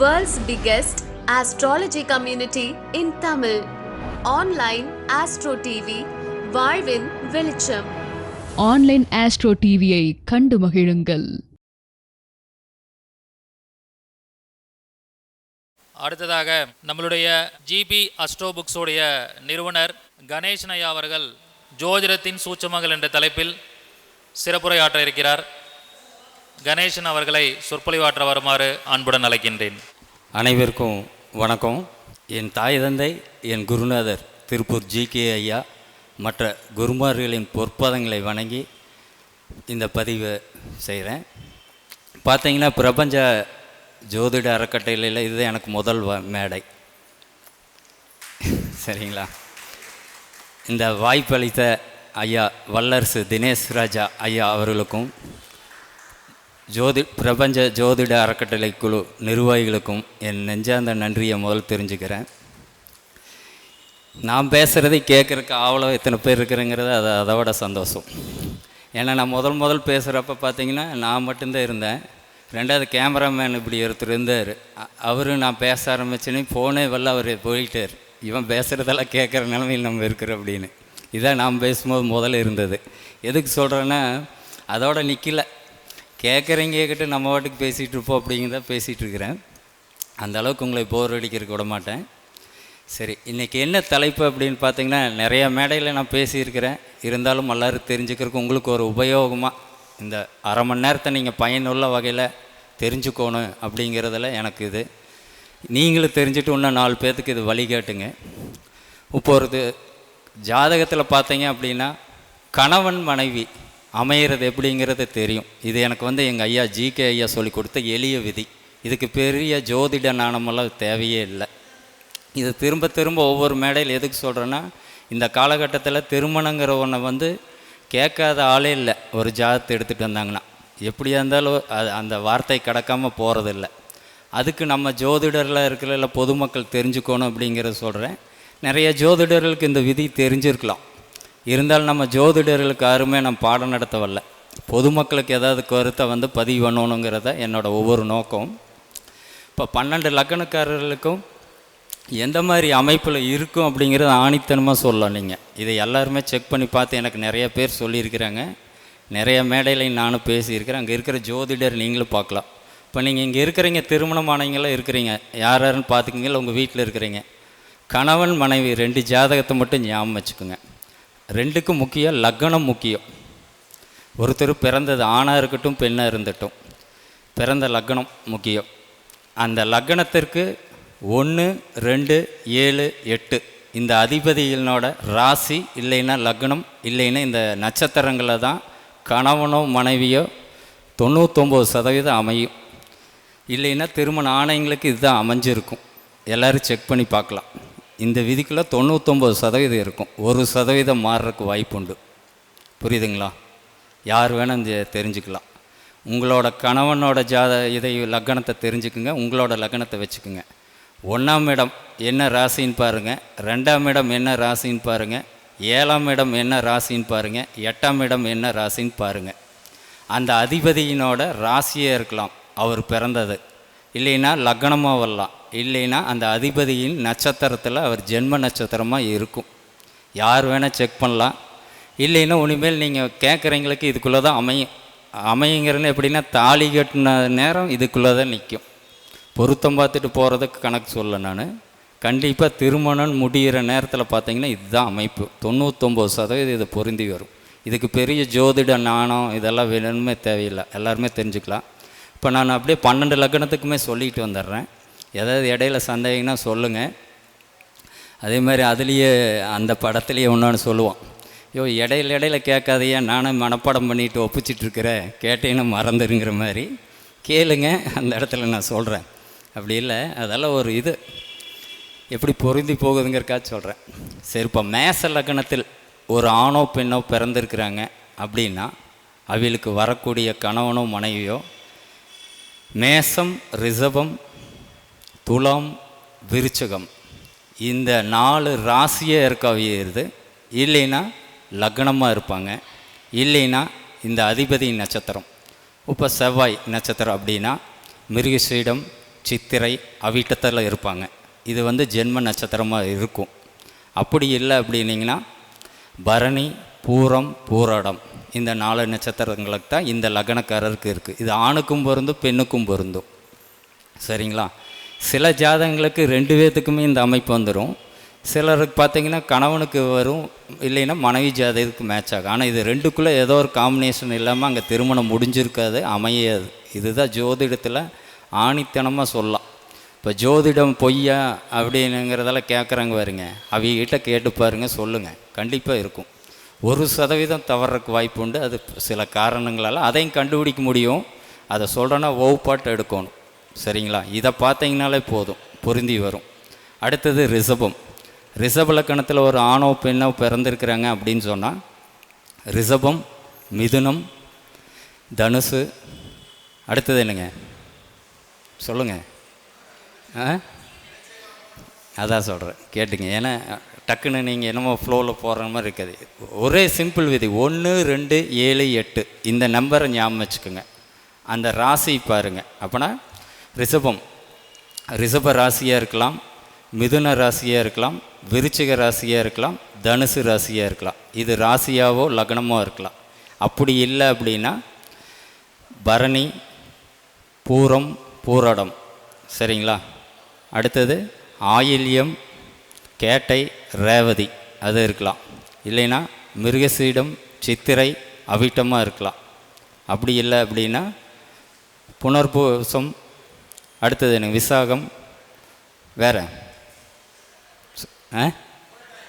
World's biggest astrology community in Tamil. Online Astro TV, வாழ்வின் வெளிச்சம். Online astro டிவியை கண்டு மகிழுங்கள். அடுத்ததாக நம்மளுடைய ஜிபி அஸ்ட்ரோ புக்ஸோடைய நிறுவனர் கணேசன் ஐயா அவர்கள் ஜோதிடத்தின் சூட்சமங்கள் என்ற தலைப்பில் சிறப்புரையாற்ற இருக்கிறார். கணேசன் அவர்களை சொற்பொழிவாற்ற வருமாறு அன்புடன் அழைக்கின்றேன். அனைவருக்கும் வணக்கம். என் தாய் தந்தை என் குருநாதர் திருப்பூர் ஜி கே ஐயா மற்ற குருமார்களின் பொற்பதங்களை வணங்கி இந்த பதிவை செய்கிறேன். பார்த்தீங்கன்னா பிரபஞ்ச ஜோதிட அறக்கட்டையில் இது எனக்கு முதல் வ- மேடை. சரிங்களா? இந்த வாய்ப்பளித்த ஐயா வல்லரசு தினேஷ் ராஜா ஐயா அவர்களுக்கும் ஜோதி பிரபஞ்ச ஜோதிட அறக்கட்டளை குழு நிர்வாகிகளுக்கும் என் நெஞ்சார்ந்த நன்றியை முதல் தெரிஞ்சுக்கிறேன். நான் பேசுகிறதை கேட்குறக்கு அவ்வளோ எத்தனை பேர் இருக்கிறேங்கிறது அது அதோட சந்தோஷம். ஏன்னா நான் முதல் முதல் பேசுகிறப்ப பார்த்தீங்கன்னா நான் மட்டும்தான் இருந்தேன். ரெண்டாவது கேமராமேன் இப்படி ஒருத்தர் இருந்தார். அவர் நான் பேச ஆரம்பிச்சேனே ஃபோனே வரல அவர் போயிட்டார். இவன் பேசுகிறதெல்லாம் கேட்குற நிலமையில் நம்ம இருக்கிற அப்படின்னு. இதான் நான் பேசும்போது முதல்ல இருந்தது. எதுக்கு சொல்கிறேன்னா அதோட நிற்கல கேட்குறீங்க கிட்ட நம்ம வாட்டுக்கு பேசிகிட்டு இருப்போம் அப்படிங்கிறத பேசிகிட்டு இருக்கிறேன் அந்த அளவுக்கு உங்களை போர் அடிக்கிறதுக்கு விட மாட்டேன் சரி இன்றைக்கி என்ன தலைப்பு அப்படின்னு பார்த்தீங்கன்னா நிறைய மேடையில் நான் பேசியிருக்கிறேன். இருந்தாலும் எல்லோரும் தெரிஞ்சுக்கிறதுக்கு உங்களுக்கு ஒரு உபயோகமாக இந்த அரை மணி நேரத்தை நீங்கள் பயனுள்ள வகையில் தெரிஞ்சுக்கோணும் அப்படிங்கிறதுல எனக்கு இது. நீங்களும் தெரிஞ்சுட்டு இன்னும் நாலு பேர்த்துக்கு இது வழிகாட்டுங்க இப்போ ஒரு இது ஜாதகத்தில் பார்த்தீங்க அப்படின்னா கணவன் மனைவி அமையிறது எப்படிங்கிறது தெரியும். இது எனக்கு வந்து எங்கள் ஐயா ஜிகே ஐயா சொல்லி கொடுத்த எளிய விதி. இதுக்கு பெரிய ஜோதிட நாணமெல்லாம் தேவையே இல்லை. இது திரும்ப திரும்ப ஒவ்வொரு மேடையில் எதுக்கு சொல்கிறேன்னா இந்த காலகட்டத்தில் திருமணங்கிற ஒன்றை வந்து கேட்காத ஆளே இல்லை. ஒரு ஜாதத்தை எடுத்துகிட்டு வந்தாங்கன்னா. எப்படியா இருந்தாலும் அது அந்த வார்த்தை கடக்காமல் போகிறதில்ல அதுக்கு நம்ம ஜோதிடரில் இருக்கிற இல்லை பொதுமக்கள் தெரிஞ்சுக்கணும் அப்படிங்கிறத சொல்கிறேன் நிறைய ஜோதிடர்களுக்கு இந்த விதி தெரிஞ்சிருக்கலாம். இருந்தாலும் நம்ம ஜோதிடர்களுக்கு யாருமே நம்ம பாடம் நடத்த வரல பொதுமக்களுக்கு ஏதாவது கருத்தை வந்து பதிவு பண்ணணுங்கிறத என்னோடய ஒவ்வொரு நோக்கம் இப்போ பன்னெண்டு லக்கணக்காரர்களுக்கும் எந்த மாதிரி அமைப்பில் இருக்கும் அப்படிங்கிறத ஆணித்தனமாக சொல்லலாம் நீங்கள் இதை எல்லாருமே செக் பண்ணி பார்த்து எனக்கு நிறைய பேர் சொல்லியிருக்கிறாங்க. நிறைய மேடையிலையும் நானும் பேசியிருக்கிறேன். அங்கே இருக்கிற ஜோதிடர் நீங்களும் பார்க்கலாம். இப்போ நீங்கள் இங்கே இருக்கிறீங்க திருமணமானவங்களாம் இருக்கிறீங்க? யார் யாருன்னு பார்த்துக்கிங்களா? உங்கள் வீட்டில் இருக்கிறீங்க. கணவன் மனைவி ரெண்டு ஜாதகத்தை மட்டும் ஞாபகம் வச்சுக்கோங்க. ரெண்டுக்கும் முக்கியம் லக்னம் முக்கியம். ஒருத்தர் பிறந்தது ஆணாக இருக்கட்டும் பெண்ணாக இருந்துட்டும். பிறந்த லக்னம் முக்கியம். அந்த லக்னத்திற்கு ஒன்று ரெண்டு ஏழு எட்டு இந்த அதிபதிகளோட ராசி இல்லைன்னா லக்னம் இல்லைன்னா இந்த நட்சத்திரங்களில் தான் கணவனோ மனைவியோ தொண்ணூத்தொம்பது சதவீதம் அமையும். இல்லைன்னா திருமண ஆணையங்களுக்கு இதுதான் அமைஞ்சிருக்கும். எல்லோரும் செக் பண்ணி பார்க்கலாம். இந்த விதிக்குள்ளே தொண்ணூத்தொம்பது சதவீதம் இருக்கும். ஒரு சதவீதம் மாறுறதுக்கு வாய்ப்பு உண்டு புரியுதுங்களா? யார் வேணும் இந்த தெரிஞ்சுக்கலாம். உங்களோட கணவனோட ஜாத இதை லக்னத்தை தெரிஞ்சுக்குங்க. உங்களோட லக்னத்தை வச்சுக்குங்க. ஒன்றாம் இடம் என்ன ராசின்னு பாருங்கள் ரெண்டாம் இடம் என்ன ராசின்னு பாருங்கள் ஏழாம் இடம் என்ன ராசின்னு பாருங்கள் எட்டாம் இடம் என்ன ராசின்னு பாருங்கள் அந்த அதிபதியினோட ராசியே இருக்கலாம். அவர் பிறந்தது. இல்லைன்னா லக்னமாக வரலாம் இல்லைன்னா அந்த அதிபதியின் நட்சத்திரத்தில் அவர் ஜென்ம நட்சத்திரமாக இருக்கும். யார் வேணால் செக் பண்ணலாம். இல்லைன்னா இனிமேல் நீங்கள் கேட்குறவங்களுக்கு இதுக்குள்ளே தான் அமையும் அமையுங்கிறது எப்படின்னா தாலி கட்டின நேரம் இதுக்குள்ளே தான் நிற்கும் பொருத்தம் பார்த்துட்டு போகிறதுக்கு கணக்கு சொல்ல நான். கண்டிப்பாக திருமணம் முடிகிற நேரத்தில் பார்த்தீங்கன்னா இதுதான் அமைப்பு. தொண்ணூத்தொம்பது சதவீதம் இது பொருந்தி வரும். இதுக்கு பெரிய ஜோதிட நாணம் இதெல்லாம் வேணுமே தேவையில்லை. எல்லாருமே தெரிஞ்சுக்கலாம். இப்போ நான் அப்படியே பன்னெண்டு லக்னத்துக்குமே சொல்லிட்டு வந்துடுறேன். ஏதாவது இடையில சந்தேகம்னா சொல்லுங்கள் அதே மாதிரி அதுலேயே அந்த படத்துலேயே ஒன்று சொல்லுவோம். ஐயோ இடையில இடையில கேட்காதையே நானும் மனப்பாடம் பண்ணிட்டு ஒப்பிச்சிட்ருக்கிறேன் கேட்டேன்னு மறந்துருங்கிற மாதிரி. கேளுங்க. அந்த இடத்துல நான் சொல்கிறேன் அப்படி இல்லை. அதெல்லாம் ஒரு இது. எப்படி பொருந்தி போகுதுங்கிறக்கா சொல்கிறேன் சரி இப்போ மேச லக்னத்தில் ஒரு ஆணோ பெண்ணோ பிறந்திருக்கிறாங்க அப்படின்னா அவளுக்கு வரக்கூடிய கணவனோ மனைவியோ மேசம் ரிஷபம் துளம் விருச்சகம். இந்த நாலு ராசியே இருக்கவியது. இல்லைன்னா லக்னமாக இருப்பாங்க. இல்லைன்னா இந்த அதிபதி நட்சத்திரம். இப்போ செவ்வாய் நட்சத்திரம் அப்படின்னா மிருகசீடம் சித்திரை அவிட்டத்தில் இருப்பாங்க. இது வந்து ஜென்ம நட்சத்திரமாக இருக்கும். அப்படி இல்லை அப்படின்னிங்கன்னா பரணி பூரம் பூராடம். இந்த நாலு நட்சத்திரங்களுக்கு தான் இந்த லக்னக்காரருக்கு இருக்குது இது ஆணுக்கும் பொருந்தும் பெண்ணுக்கும் பொருந்தும். சரிங்களா? சில ஜாதகங்களுக்கு ரெண்டு பேர்த்துக்குமே இந்த அமைப்பு வந்துடும் சிலருக்கு பார்த்தீங்கன்னா கணவனுக்கு வரும் இல்லைன்னா மனைவி ஜாதகத்துக்கு மேட்ச் ஆகும். ஆனால் இது ரெண்டுக்குள்ளே ஏதோ ஒரு காம்பினேஷன் இல்லாமல் அங்கே திருமணம் முடிஞ்சிருக்காது அமையாது. இதுதான் ஜோதிடத்தில் ஆணித்தனமாக சொல்லலாம். இப்போ ஜோதிடம் பொய்யா அப்படின்னுங்கிறதெல்லாம் கேட்குறாங்க பாருங்க. அவங்ககிட்ட கேட்டு பாருங்க சொல்லுங்கள் கண்டிப்பாக இருக்கும். ஒரு சதவீதம் தவறக்கு வாய்ப்பு உண்டு. அது சில காரணங்களால் அதையும் கண்டுபிடிக்க முடியும். அதை சொல்கிறேன்னா ஓவ்பாட்டு எடுக்கணும். சரிங்களா? இதை பார்த்தீங்கனாலே போதும். பொருந்தி வரும். அடுத்தது ரிசபம். ரிசப லக்கணத்தில் ஒரு ஆணோ பெண்ணோ பிறந்திருக்கிறாங்க அப்படின்னு சொன்னால் ரிசபம் மிதுனம் தனுசு. அடுத்தது என்னங்க? சொல்லுங்கள் ஆ? அதான் சொல்கிறேன் கேட்டுங்க. ஏன்னா டக்குன்னு நீங்கள் என்னமோ ஃப்ளோவில் போடுற மாதிரி இருக்காது. ஒரே சிம்பிள் விதி. ஒன்று ரெண்டு ஏழு எட்டு. இந்த நம்பரை ஞாபகம் வச்சுக்கோங்க. அந்த ராசி பாருங்கள் அப்போனா ரிஷபம். ரிஷப ராசியாக இருக்கலாம் மிதுன ராசியாக இருக்கலாம் விருச்சிக ராசியாக இருக்கலாம் தனுசு ராசியாக இருக்கலாம். இது ராசியாவோ லக்னமோ இருக்கலாம். அப்படி இல்லை அப்படின்னா பரணி பூரம் பூரடம். சரிங்களா? அடுத்தது ஆயில்யம் கேட்டை ரேவதி அது இருக்கலாம். இல்லைன்னா மிருகசீடம் சித்திரை அவிட்டமாக இருக்கலாம். அப்படி இல்லை அப்படின்னா புனர்பூசம் அடுத்தது எனக்கு விசாகம் வேறு? ஆ?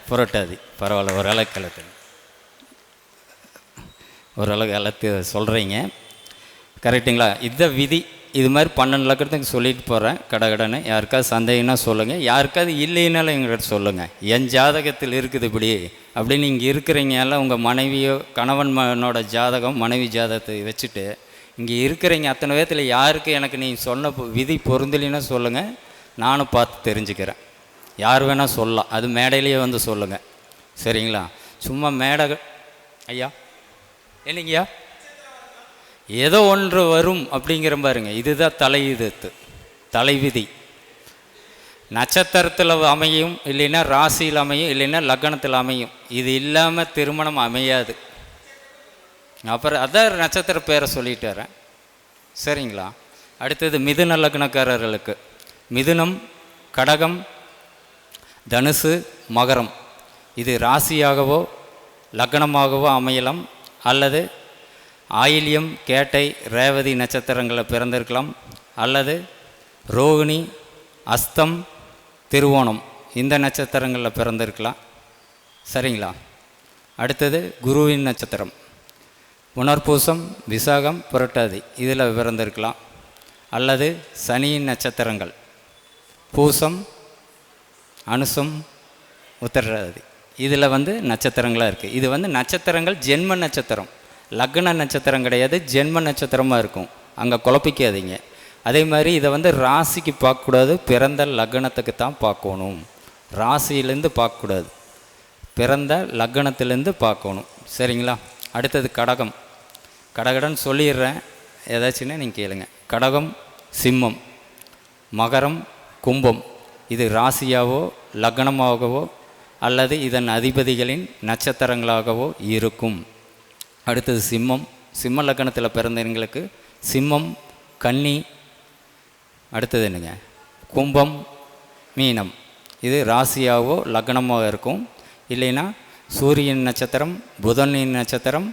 புரட்டாதி. பரவாயில்ல ஓரளவுக்கு எல்லாத்து ஓரளவுக்கு எல்லாத்தையும் சொல்கிறீங்க கரெக்டுங்களா இந்த விதி இது மாதிரி பன்னெண்டு லக்கத்துக்கு சொல்லிட்டு போகிறேன் கடகடன்னு யாருக்காவது சந்தேகம்னா சொல்லுங்கள் யாருக்காவது இல்லைனாலும் எங்கிட்ட சொல்லுங்கள் என் ஜாதகத்தில் இருக்குது இப்படி. அப்படின்னு இங்கே இருக்கிறீங்க எல்லாம் உங்கள் மனைவியோ கணவன் மகனோட ஜாதகம் மனைவி ஜாதகத்தை வச்சுட்டு இங்கே இருக்கிறீங்க. அத்தனை பேர்த்தில் யாருக்கு எனக்கு நீ சொன்ன விதி பொருந்தலைன்னா சொல்லுங்கள் நானும் பார்த்து தெரிஞ்சுக்கிறேன். யார் வேணால் சொல்லலாம். அது மேடையிலேயே வந்து சொல்லுங்கள் சரிங்களா? சும்மா மேடை ஐயா. என்னங்கய்யா? ஏதோ ஒன்று வரும் அப்படிங்கிற பாருங்க. இதுதான் தலையுதத்து தலைவிதி நட்சத்திரத்தில் அமையும் இல்லைன்னா ராசியில் அமையும் இல்லைன்னா லக்னத்தில் அமையும். இது இல்லாமல் திருமணம் அமையாது. அப்புறம் அதான் நட்சத்திர பேரை சொல்லிட்டு வரேன் சரிங்களா? அடுத்தது மிதுன லக்னக்காரர்களுக்கு. மிதுனம் கடகம் தனுசு மகரம். இது ராசியாகவோ லக்னமாகவோ அமையலாம். அல்லது ஆயில்யம் கேட்டை ரேவதி நட்சத்திரங்களில் பிறந்திருக்கலாம். அல்லது ரோகிணி அஸ்தம் திருவோணம் இந்த நட்சத்திரங்களில் பிறந்திருக்கலாம். சரிங்களா? அடுத்தது குருவின் நட்சத்திரம். புனர்பூசம் விசாகம் புரட்டாதி இதில் பிறந்திருக்கலாம். அல்லது சனியின் நட்சத்திரங்கள். பூசம் அனுசம் உத்தரதி இதில் வந்து நட்சத்திரங்களாக இருக்குது இது வந்து நட்சத்திரங்கள் ஜென்ம நட்சத்திரம். லக்ன நட்சத்திரம் கிடையாது ஜென்ம நட்சத்திரமாக இருக்கும். அங்கே குழப்பிக்காதீங்க. அதே மாதிரி இதை வந்து ராசிக்கு பார்க்கக்கூடாது பிறந்த லக்னத்துக்கு தான் பார்க்கணும். ராசியிலேருந்து பார்க்கக்கூடாது. பிறந்த லக்னத்திலேருந்து பார்க்கணும். சரிங்களா? அடுத்தது கடகம். கடகடன்னு சொல்லிடுறேன். ஏதாச்சுன்னா நீங்கள் கேளுங்க. கடகம் சிம்மம் மகரம் கும்பம். இது ராசியாவோ லக்னமாகவோ அல்லது இதன் அதிபதிகளின் நட்சத்திரங்களாகவோ இருக்கும். அடுத்தது சிம்மம். சிம்ம லக்னத்தில் பிறந்தவங்களுக்கு சிம்மம் கன்னி அடுத்தது என்னங்க? கும்பம் மீனம். இது ராசியாவோ லக்னமாக இருக்கும். இல்லைன்னா சூரியன் நட்சத்திரம் புதனின் நட்சத்திரம்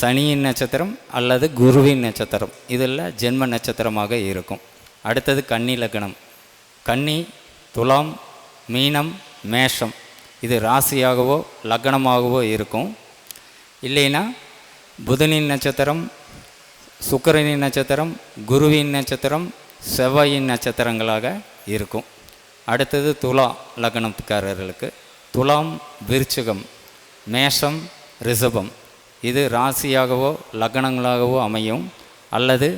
சனியின் நட்சத்திரம் அல்லது குருவின் நட்சத்திரம். இதில் ஜென்ம நட்சத்திரமாக இருக்கும். அடுத்தது கன்னி லக்னம் கன்னி துலாம் மீனம் மேஷம். இது ராசியாகவோ லக்னமாகவோ இருக்கும். இல்லைன்னா புதனின் நட்சத்திரம் சுக்கரனின் நட்சத்திரம் குருவின் நட்சத்திரம் செவ்வாயின் நட்சத்திரங்களாக இருக்கும். அடுத்தது துலா லக்னத்துக்காரர்களுக்கு. துலாம் விருச்சிகம் மேஷம் ரிஷபம். இது ராசியாகவோ லக்னங்களாகவோ அமையும். அல்லது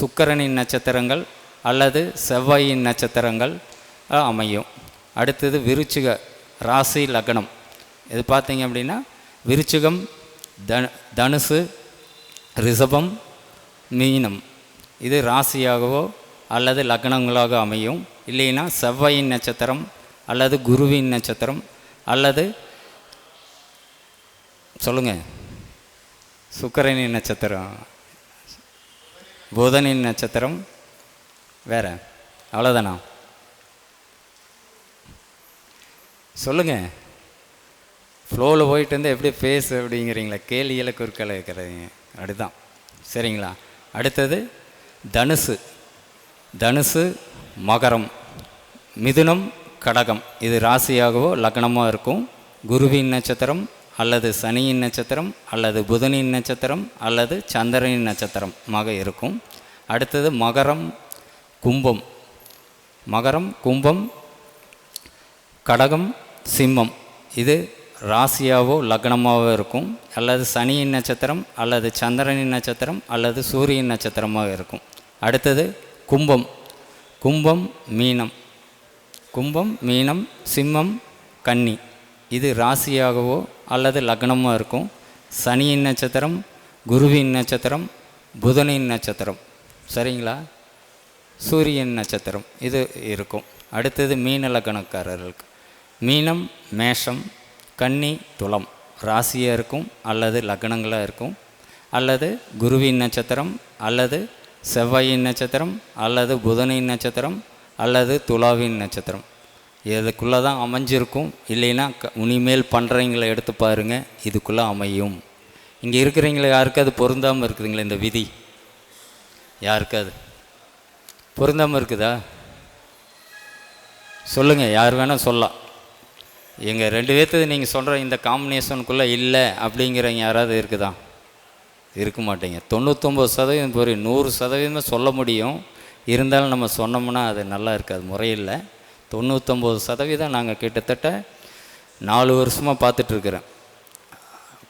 சுக்கரனின் நட்சத்திரங்கள் அல்லது செவ்வாயின் நட்சத்திரங்கள் அமையும். அடுத்தது விருச்சிக ராசி லக்னம். இது பார்த்தீங்க அப்படின்னா விருச்சிகம் தனு தனுசு ரிஷபம் மீனம். இது ராசியாகவோ அல்லது லக்னங்களாக அமையும். இல்லைன்னா செவ்வாயின் நட்சத்திரம் அல்லது குருவின் நட்சத்திரம் அல்லது சொல்லுங்கள் சுக்கரனின் நட்சத்திரம் புதனின் நட்சத்திரம் வேற. அவ்வளோதானா சொல்லுங்கள் ஃப்ளோவில் போயிட்டு வந்து எப்படி பேசு அப்படிங்கிறீங்களா கேலியில் குறுக்கலை இருக்கிறீங்க. அப்படிதான். சரிங்களா? அடுத்தது தனுசு. தனுசு மகரம். மிதுனம் கடகம். இது ராசியாகவோ லக்னமாக இருக்கும். குருவின் நட்சத்திரம் அல்லது சனியின் நட்சத்திரம் அல்லது புதனின் நட்சத்திரம் அல்லது சந்திரனின் நட்சத்திரமாக இருக்கும். அடுத்தது மகரம் கும்பம். மகரம் கும்பம் கடகம் சிம்மம். இது ராசியாவோ லக்னமாகவோ இருக்கும். அல்லது சனியின் நட்சத்திரம் அல்லது சந்திரனின் நட்சத்திரம் அல்லது சூரியன் நட்சத்திரமாக இருக்கும். அடுத்தது கும்பம். கும்பம் மீனம். கும்பம் மீனம் சிம்மம் கன்னி. இது ராசியாகவோ அல்லது லக்னமாக இருக்கும். சனியின் நட்சத்திரம் குருவின் நட்சத்திரம் புதனின் நட்சத்திரம். சரிங்களா? சூரியன் நட்சத்திரம். இது இருக்கும். அடுத்தது மீன லக்னக்காரர்களுக்கு. மீனம் மேஷம் கன்னி துளம். ராசியாக இருக்கும் அல்லது லக்னங்களாக இருக்கும் அல்லது குருவின் நட்சத்திரம் அல்லது செவ்வாயின் நட்சத்திரம் அல்லது புதனின் நட்சத்திரம் அல்லது துலாவின் நட்சத்திரம். இதுக்குள்ளே தான் அமைஞ்சிருக்கும். இல்லைன்னா க இனிமேல் பண்ணுறவங்களை எடுத்து பாருங்கள் இதுக்குள்ளே அமையும். இங்கே இருக்கிறவங்கள யாருக்காவது பொருந்தாமல் இருக்குதுங்களா இந்த விதி? யாருக்காவது? பொருந்தாமல் இருக்குதா? சொல்லுங்கள் யார் வேணால் சொல்லலாம். எங்கள் ரெண்டு பேர்த்தது நீங்கள் சொல்கிற இந்த காம்பினேஷனுக்குள்ளே இல்லை அப்படிங்கிறவங்க யாராவது இருக்குதா? இருக்க மாட்டேங்க. தொண்ணூத்தொம்பது சதவீதம் ஒரு நூறு சதவீதமாக சொல்ல முடியும். இருந்தாலும் நம்ம சொன்னோம்னா அது நல்லா இருக்காது முறையில் தொண்ணூத்தொம்பது சதவீதம் நாங்கள் கிட்டத்தட்ட நாலு வருஷமாக பார்த்துட்ருக்குறேன்.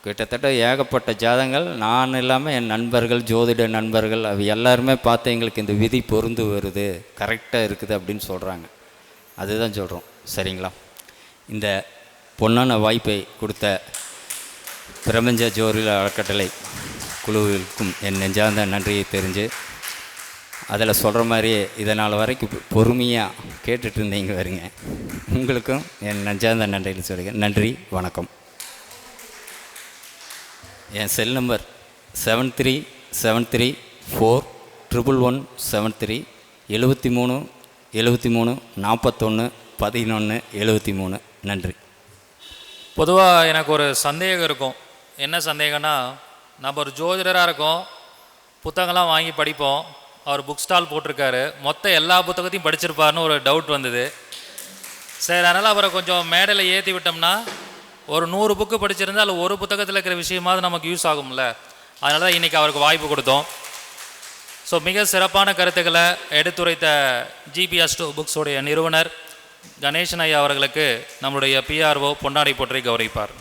கிட்டத்தட்ட ஏகப்பட்ட ஜாதங்கள் நான் இல்லாமல் என் நண்பர்கள் ஜோதிட நண்பர்கள் அவ எல்லாருமே பார்த்து எங்களுக்கு இந்த விதி பொருந்து வருது கரெக்டாக இருக்குது அப்படின்னு சொல்கிறாங்க அதுதான் சொல்கிறோம் சரிங்களா? இந்த பொன்னான வாய்ப்பை கொடுத்த பிரபஞ்ச ஜோதிட அறக்கட்டளை குழுவிற்கும் என் நெஞ்சார்ந்த நன்றியை தெரிஞ்சு அதில் சொல்கிற மாதிரியே இதனால் வரைக்கும் பொறுமையாக கேட்டுட்டு இருந்தீங்க வருங்க உங்களுக்கும் என் நெஞ்சார்ந்த நன்றியில் சொல்லுங்கள் நன்றி வணக்கம். என் cell number seven three seven three four triple one seven three எழுபத்தி மூணு எழுபத்தி மூணு நாற்பத்தொன்று பதினொன்று எழுபத்தி மூணு. நன்றி. பொதுவாக எனக்கு ஒரு சந்தேகம் இருக்கும். என்ன சந்தேகம்னா நம்ம ஒரு ஜோதிடராக இருக்கோம். புத்தகம்லாம் வாங்கி படிப்போம். அவர் புக் ஸ்டால் போட்டிருக்காரு. மொத்த எல்லா புத்தகத்தையும் படிச்சிருப்பாருன்னு ஒரு டவுட் வந்தது. சரி அதனால் அவரை கொஞ்சம் மேடையில் ஏற்றி விட்டோம்னா ஒரு நூறு புக்கு படிச்சிருந்தால் அதில் ஒரு புத்தகத்தில் இருக்கிற விஷயமாவது நமக்கு யூஸ் ஆகும்ல. அதனால தான் இன்றைக்கி அவருக்கு வாய்ப்பு கொடுத்தோம். ஸோ மிக சிறப்பான கருத்துக்களை எடுத்துரைத்த ஜிபி அஸ்டோ புக்ஸோடைய நிறுவனர் கணேசன் ஐயா அவர்களுக்கு நம்முடைய பிஆர்ஓ பொன்னாடை போற்றி கௌரவிப்பார்.